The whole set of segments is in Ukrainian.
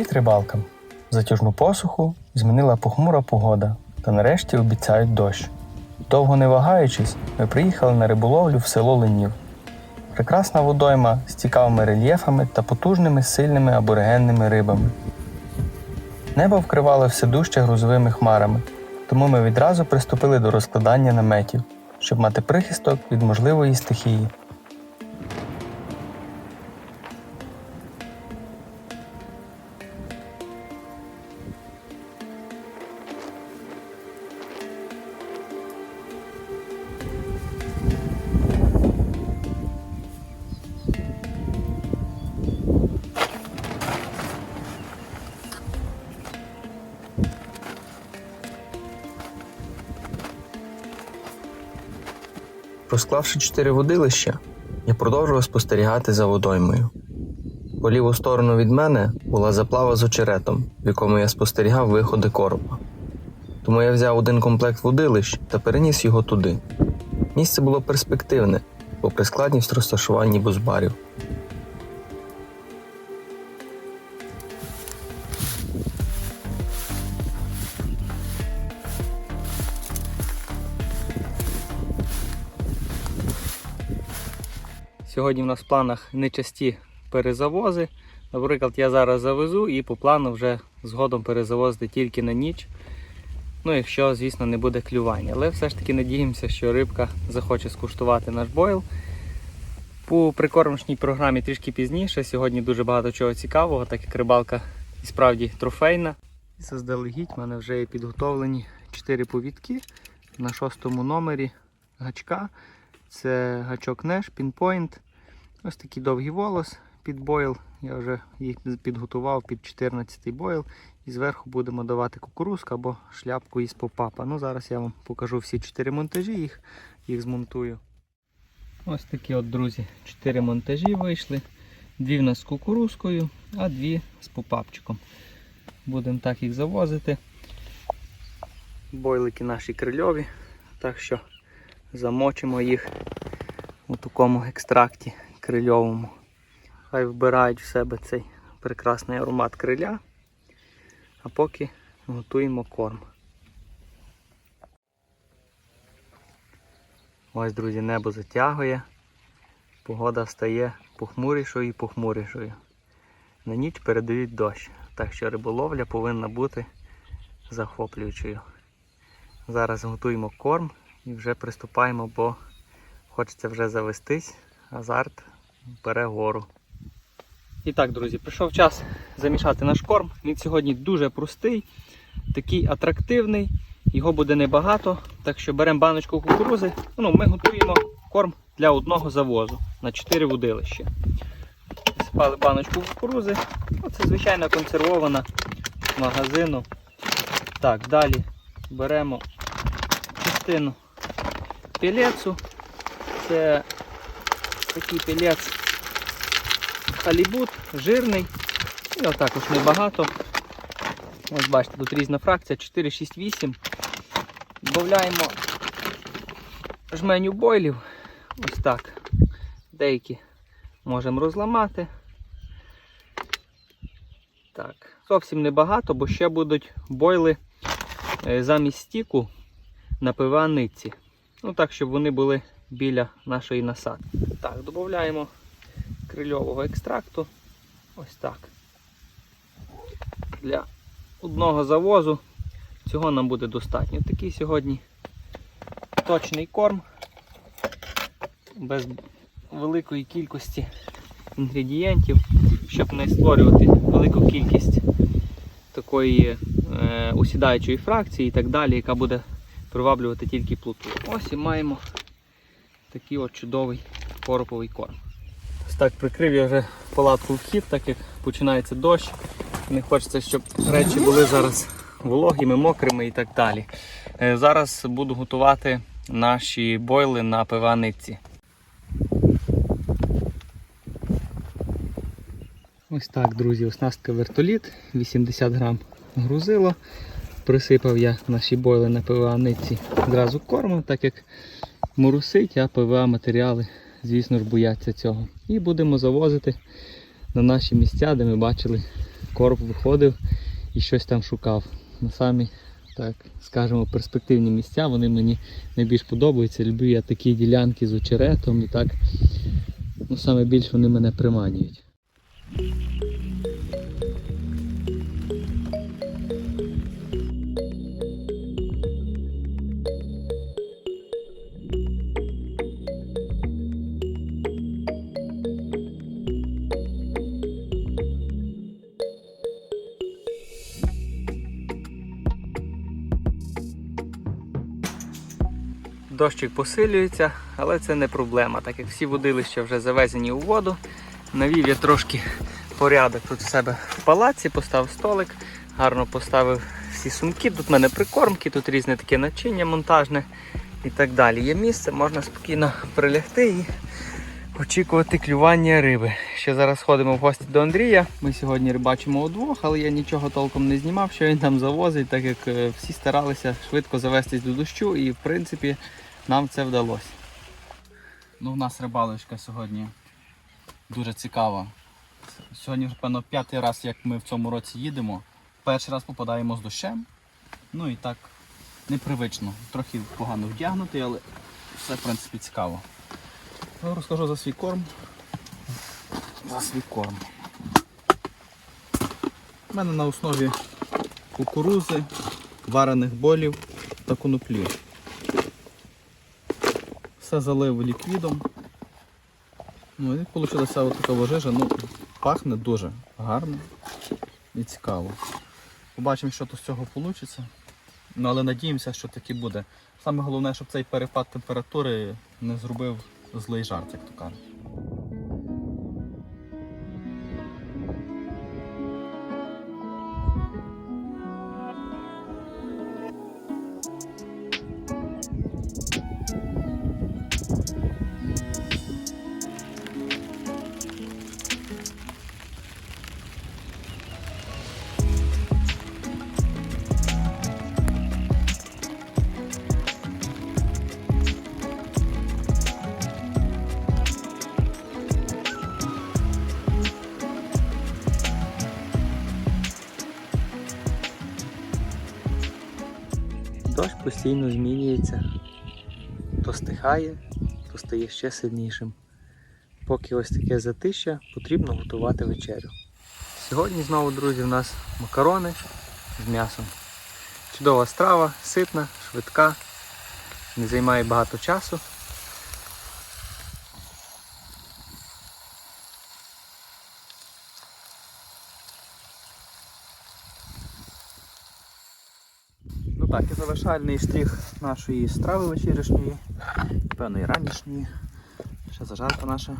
Привіт рибалкам! Затяжну посуху змінила похмура погода, та нарешті обіцяють дощ. Довго не вагаючись, ми приїхали на риболовлю в село Ленів. Прекрасна водойма з цікавими рельєфами та потужними сильними аборигенними рибами. Небо вкривало все дужче грузовими хмарами, тому ми відразу приступили до розкладання наметів, щоб мати прихисток від можливої стихії. Розклавши чотири водилища, я продовжував спостерігати за водоймою. По ліву сторону від мене була заплава з очеретом, в якому я спостерігав виходи коропа. Тому я взяв один комплект водилищ та переніс його туди. Місце було перспективне, попри складність розташування бузбарів. Сьогодні в нас в планах нечасті перезавози. Наприклад, я зараз завезу і по плану вже згодом перезавозити тільки на ніч. Ну, якщо, звісно, не буде клювання. Але все ж таки надіємося, що рибка захоче скуштувати наш бойл. По прикормочній програмі трішки пізніше. Сьогодні дуже багато чого цікавого, так як рибалка і справді трофейна. І заздалегідь в мене вже є підготовлені 4 повідки на шостому номері гачка. Це гачок Неш, пінпойнт. Ось такий довгий волос під бойл. Я вже їх підготував під 14-й бойл. І зверху будемо давати кукурузку або шляпку із попапа. Ну, зараз я вам покажу всі 4 монтажі, їх, їх змонтую. Ось такі от, друзі, 4 монтажі вийшли. Дві в нас з кукурузкою, а дві з попапчиком. Будемо так їх завозити. Бойлики наші крильові. Так що замочимо їх у такому екстракті крильовому. Хай вбирають в себе цей прекрасний аромат криля. А поки готуємо корм. Ось, друзі, небо затягує. Погода стає похмурішою і похмурішою. На ніч передають дощ, так що риболовля повинна бути захоплюючою. Зараз готуємо корм і вже приступаємо, бо хочеться вже завестись, азарт бере гору. І так, друзі, прийшов час замішати наш корм. Він сьогодні дуже простий, такий атрактивний, його буде небагато. Так що беремо баночку кукурузи. Ну, Ми готуємо корм для одного завозу на 4 вудилища. Сипали баночку кукурузи. Це звичайно консервована з магазину. Так, далі беремо частину пілецу. Це такий пілець халібут, жирний. І отакож небагато. Ось бачите, тут різна фракція 4, 6, 8. Додаємо жменю бойлів. Ось так. Деякі можемо розламати. Так, зовсім небагато, бо ще будуть бойли е, замість стіку на пиваниці. Ну так, щоб вони були біля нашої насадки. Так, додаємо крильового екстракту. Ось так. Для одного завозу цього нам буде достатньо. Такий сьогодні точний корм, без великої кількості інгредієнтів, щоб не створювати велику кількість такої е, усідаючої фракції і так далі, яка буде приваблювати тільки плоту. Ось і маємо такий от чудовий короповий корм. Так прикрив я вже палатку вхід, так як починається дощ. Не хочеться, щоб речі були зараз вологими, мокрими і так далі. Е, Зараз буду готувати наші бойли на пиваниці. Ось так, друзі, оснастка вертоліт, 80 грам грузило. Присипав я наші бойли на ПВА-ниці одразу кормом, так як моросить, а ПВА матеріали, звісно ж, бояться цього. І будемо завозити на наші місця, де ми бачили короб виходив і щось там шукав. На самі, так скажемо, перспективні місця, вони мені найбільш подобаються. Люблю я такі ділянки з очеретом і так. Ну, саме більше вони мене приманюють. Дощик посилюється, але це не проблема, так як всі водилища вже завезені у воду. Навів я трошки порядок тут в себе в палаці, поставив столик, гарно поставив всі сумки. Тут в мене прикормки, тут різне таке начиння монтажне і так далі. Є місце, можна спокійно прилягти і очікувати клювання риби. Ще зараз ходимо в гості до Андрія. Ми сьогодні рибачимо удвох, але я нічого толком не знімав, що він там завозить, так як е, всі старалися швидко завестись до дощу, і в принципі нам це вдалося. Ну, у нас рибалочка сьогодні дуже цікава. Сьогодні, певно, п'ятий раз, як ми в цьому році їдемо. Перший раз попадаємо з дощем. Ну і так непривично. Трохи погано вдягнутий, але все в принципі цікаво. Ну, розкажу за свій корм. За свій корм. У мене на основі кукурузи, варених болів та коноплі. Все залив ліквідом. Ну і вийшла от така жижа. Ну, пахне дуже гарно і цікаво. Побачимо, що то з цього вийде. Ну, але надіємося, що таки буде. Саме головне, щоб цей перепад температури не зробив злий жарт, як то кажуть. Постійно змінюється, то стихає, то стає ще сильнішим. Поки ось таке затища, потрібно готувати вечерю. Сьогодні знову, друзі, в нас макарони з м'ясом. Чудова страва, ситна, швидка, не займає багато часу. Так, і завершальний штрих нашої страви вечірішньої, певно і ранішньої. Ще зажарка наша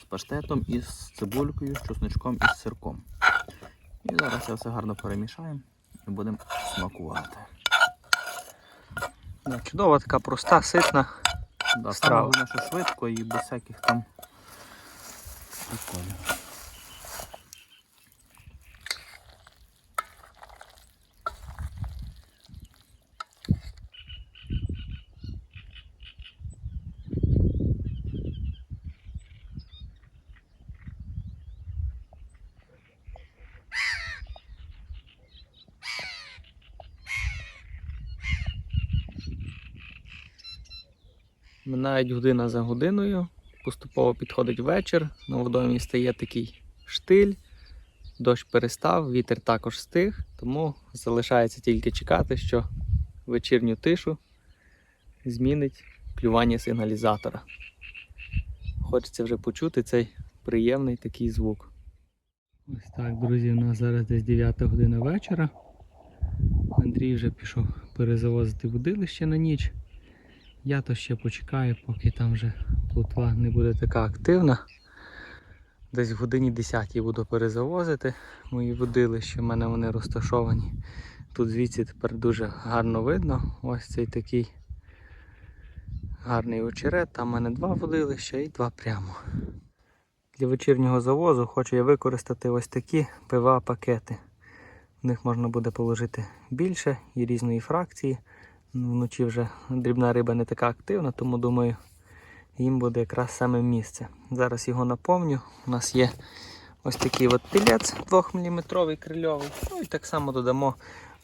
з паштетом із цибулькою, з чесночком і з сирком. І зараз це все гарно перемішаємо і будемо смакувати. Да, чудова така проста, ситна. Да, страва. Що швидко і без всяких там приколів. Минають година за годиною, поступово підходить вечір, на водоймі стає такий штиль, дощ перестав, вітер також стих, тому залишається тільки чекати, що вечірню тишу змінить клювання сигналізатора. Хочеться вже почути цей приємний такий звук. Ось так, друзі, у нас зараз десь 9 година вечора. Андрій вже пішов перезавозити водилище на ніч. Я то ще почекаю, поки там вже плотва не буде така активна. Десь в годині 10 буду перезавозити мої водилища, в мене вони розташовані. Тут звідси тепер дуже гарно видно. Ось цей такий гарний очерет. Там в мене два водилища і два прямо. Для вечірнього завозу хочу я використати ось такі ПВА-пакети. В них можна буде положити більше і різної фракції. Вночі вже дрібна риба не така активна, тому думаю, їм буде якраз саме місце. Зараз його наповню. У нас є ось такий от пілець 2-мм крильовий. Ну і так само додамо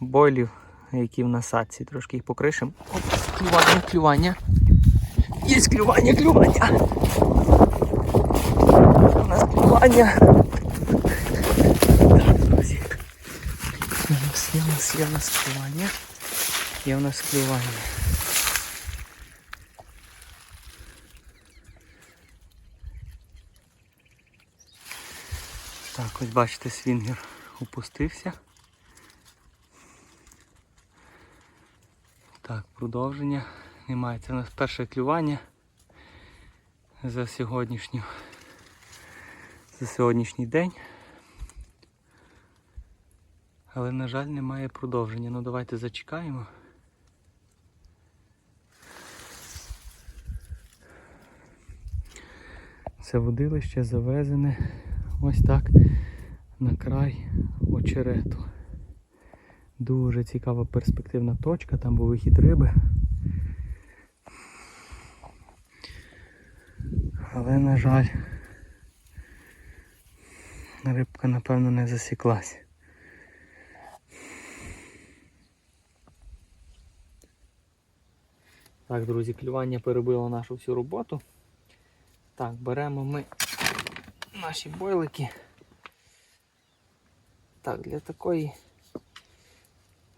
бойлів, які в насадці. Трошки їх покришимо. Оп, клювання, клювання. Є клювання, клювання. У нас клювання. Так, друзі. Нас, є нас, є нас клювання. Є в нас клювання. Так, ось бачите, свінгер опустився. Так, продовження немає. Це у нас перше клювання за сьогоднішню. За сьогоднішній день. Але, на жаль, немає продовження. Ну давайте зачекаємо. Це водилище завезене ось так на край очерету. Дуже цікава перспективна точка, там був вихід риби. Але, на жаль, рибка, напевно, не засіклась. Так, друзі, клювання перебило нашу всю роботу. Так, беремо ми наші бойлики. Так, для такої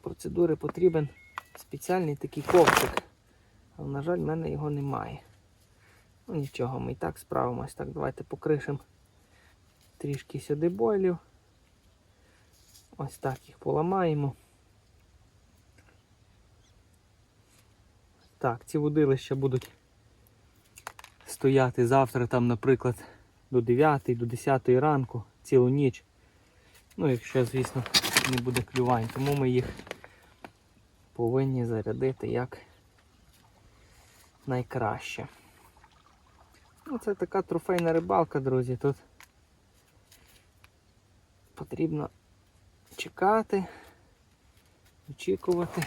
процедури потрібен спеціальний такий ковчик. Але, на жаль, в мене його немає. Ну нічого, ми і так справимось. Так, давайте покришимо трішки сюди бойлів. Ось так їх поламаємо. Так, ці водилища будуть стояти завтра, там, наприклад, до 9, до 10 ранку, цілу ніч. Ну, якщо, звісно, не буде клювань, тому ми їх повинні зарядити як найкраще. Ну, це така трофейна рибалка, друзі. Тут потрібно чекати, очікувати.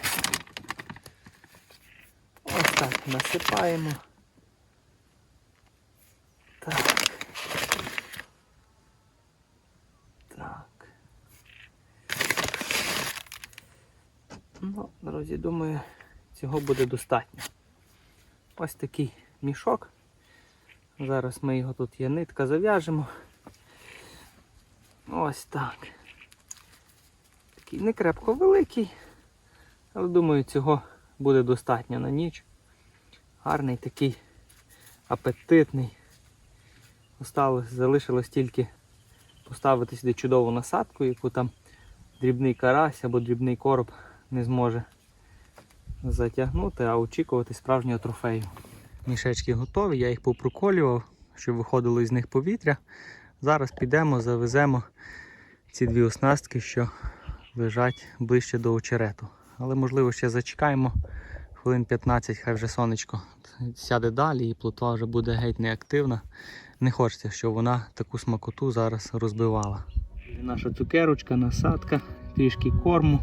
Ось так насипаємо. Так. Так. Ну, друзі, думаю, цього буде достатньо. Ось такий мішок. Зараз ми його тут є нитка зав'яжемо. Ось так. Такий не крепко великий, але думаю, цього буде достатньо на ніч. Гарний такий апетитний. Осталось, залишилось тільки поставити сюди чудову насадку, яку там дрібний карась або дрібний короб не зможе затягнути, а очікувати справжнього трофею. Мішечки готові, я їх попроколював, щоб виходило із них повітря. Зараз підемо, завеземо ці дві оснастки, що лежать ближче до очерету. Але можливо ще зачекаємо хвилин 15, хай вже сонечко сяде далі і плотва вже буде геть неактивна. Не хочеться, щоб вона таку смакоту зараз розбивала. Наша цукерочка, насадка, трішки корму.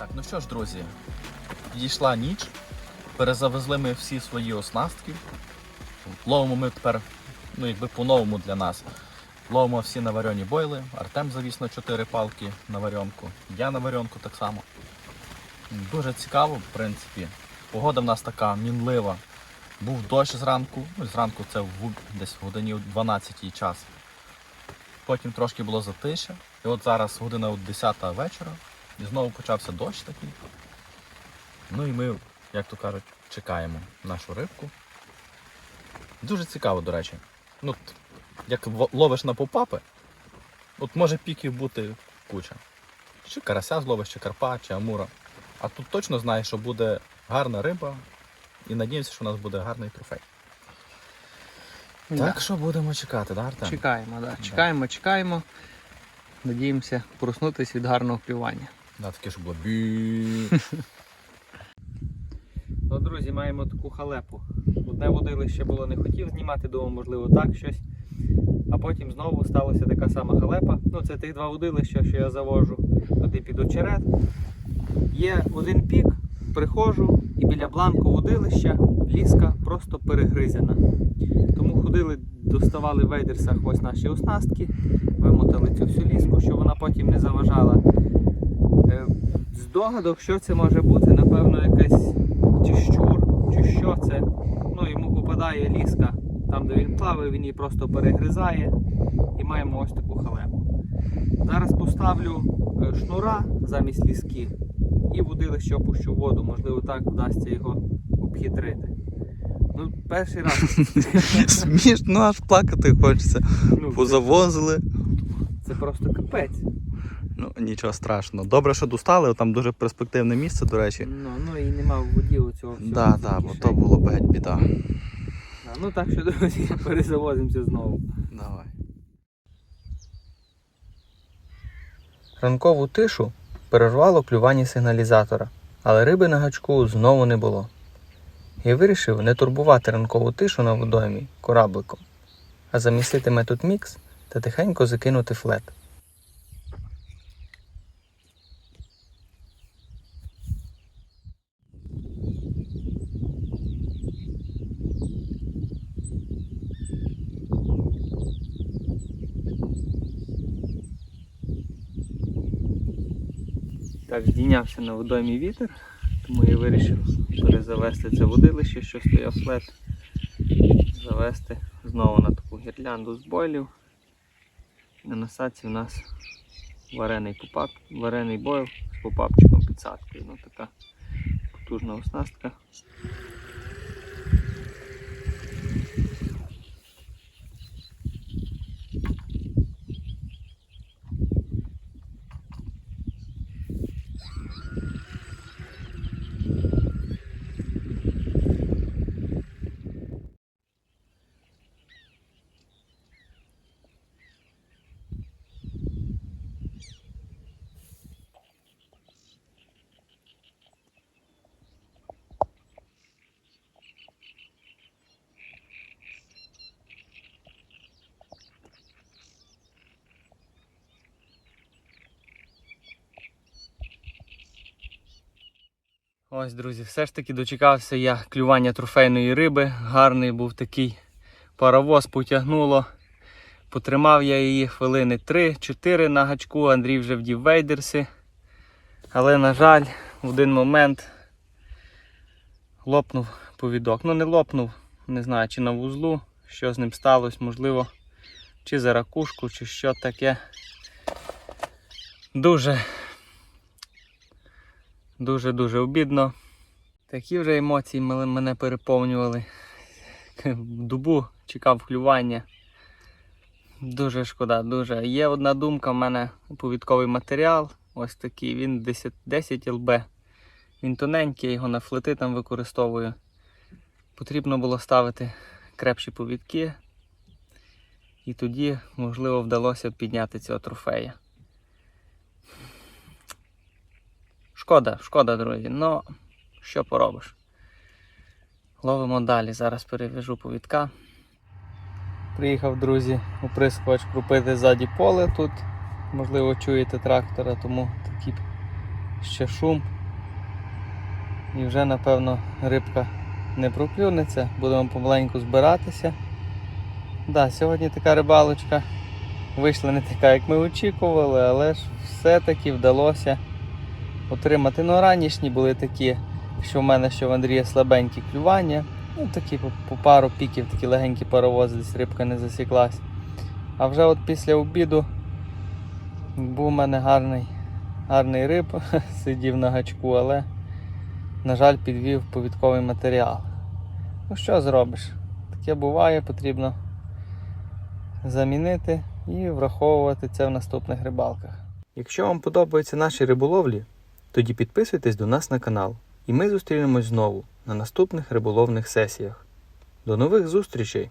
Так, ну що ж, друзі, підійшла ніч, перезавезли ми всі свої оснастки. Ловимо ми тепер, ну якби по-новому для нас. Ловимо всі на варені бойли. Артем завіз на 4 палки на варенку. Я на варенку так само. Дуже цікаво, в принципі. Погода в нас така мінлива. Був дощ зранку, ну зранку це в, десь в годині 12 час. Потім трошки було затише. І от зараз година 10 вечора. І знову почався дощ такий. Ну і ми, як то кажуть, чекаємо нашу рибку. Дуже цікаво, до речі. Ну, як ловиш на попапи, от може піків бути куча. Чи карася зловиш, чи карпа, чи амура. А тут точно знаєш, що буде гарна риба, і надіємося, що у нас буде гарний трофей. Так що будемо чекати, да, Артем? Чекаємо, да. чекаємо, чекаємо. Надіємося проснутися від гарного клювання. Да, таке, що було бі. Ну, друзі, маємо таку халепу. Одне водилище було не хотів знімати, думав, можливо, так щось. А потім знову сталася така сама халепа. Ну, це тих два водилища, що я завожу туди під очерет. Є один пік, приходжу і біля бланку водилища ліска просто перегризена. Тому ходили, доставали в вейдерсах ось наші оснастки, вимотали цю всю ліску, щоб вона потім не заважала. Здогадок, що це може бути, напевно, якась чи щур, чи що це. Ну, йому попадає ліска там, де він плаває, він її просто перегризає і маємо ось таку халепу. Зараз поставлю е, шнура замість ліски і водилище опущу воду. Можливо, так вдасться його обхитрити. Ну, перший раз. Смішно аж плакати хочеться. Ну, це, Позавозили. це просто капець. Ну, нічого страшного. Добре, що достали, там дуже перспективне місце, до речі. Ну, ну і нема в воді оцього всього. Так, так, бо то було б геть біда. Да, Ну так що, друзі, перезавозимося знову. Давай. Ранкову тишу перервало клювання сигналізатора, але риби на гачку знову не було. Я вирішив не турбувати ранкову тишу на водоймі корабликом, а замістити метод мікс та тихенько закинути флет. Так, здійнявся на водоймі вітер, тому я вирішив перезавести це водилище, що стояв флет, завести знову на таку гірлянду з бойлів. На насадці в нас варений попап, варений бойл з попапчиком підсадкою. Ну така потужна оснастка. Ось, друзі, все ж таки дочекався я клювання трофейної риби. Гарний був такий паровоз, потягнуло. Потримав я її хвилини 3-4 на гачку, Андрій вже вдів вейдерси. Але, на жаль, в один момент лопнув повідок. Ну, не лопнув, не знаю, чи на вузлу, що з ним сталося, можливо, чи за ракушку, чи що таке. Дуже Дуже-дуже обідно. Такі вже емоції мене- переповнювали. Дубу чекав клювання. Дуже шкода, дуже. Є одна думка, в мене повідковий матеріал. Ось такий, він 10, 10 ЛБ. Він тоненький, я його на флети там використовую. Потрібно було ставити крепші повідки. І тоді, можливо, вдалося підняти цього трофея. Шкода, шкода, друзі. Ну, що поробиш? Ловимо далі. Зараз перев'яжу повідка. Приїхав, друзі, оприскувач крупити ззаді поле тут. Можливо, чуєте трактора, тому такі ще шум. І вже, напевно, рибка не проклюнеться, будемо помаленьку збиратися. Да, сьогодні така рибалочка вийшла не така, як ми очікували, але ж все-таки вдалося отримати. Ну, ранішні були такі, що в мене, що в Андрія слабенькі клювання. Ну, такі по, по пару піків, такі легенькі паровози, десь рибка не засіклась. А вже от після обіду був у мене гарний, гарний риб, сидів на гачку, але, на жаль, підвів повідковий матеріал. Ну що зробиш? Таке буває, потрібно замінити і враховувати це в наступних рибалках. Якщо вам подобаються наші риболовлі, тоді підписуйтесь до нас на канал, і ми зустрінемось знову на наступних риболовних сесіях. До нових зустрічей!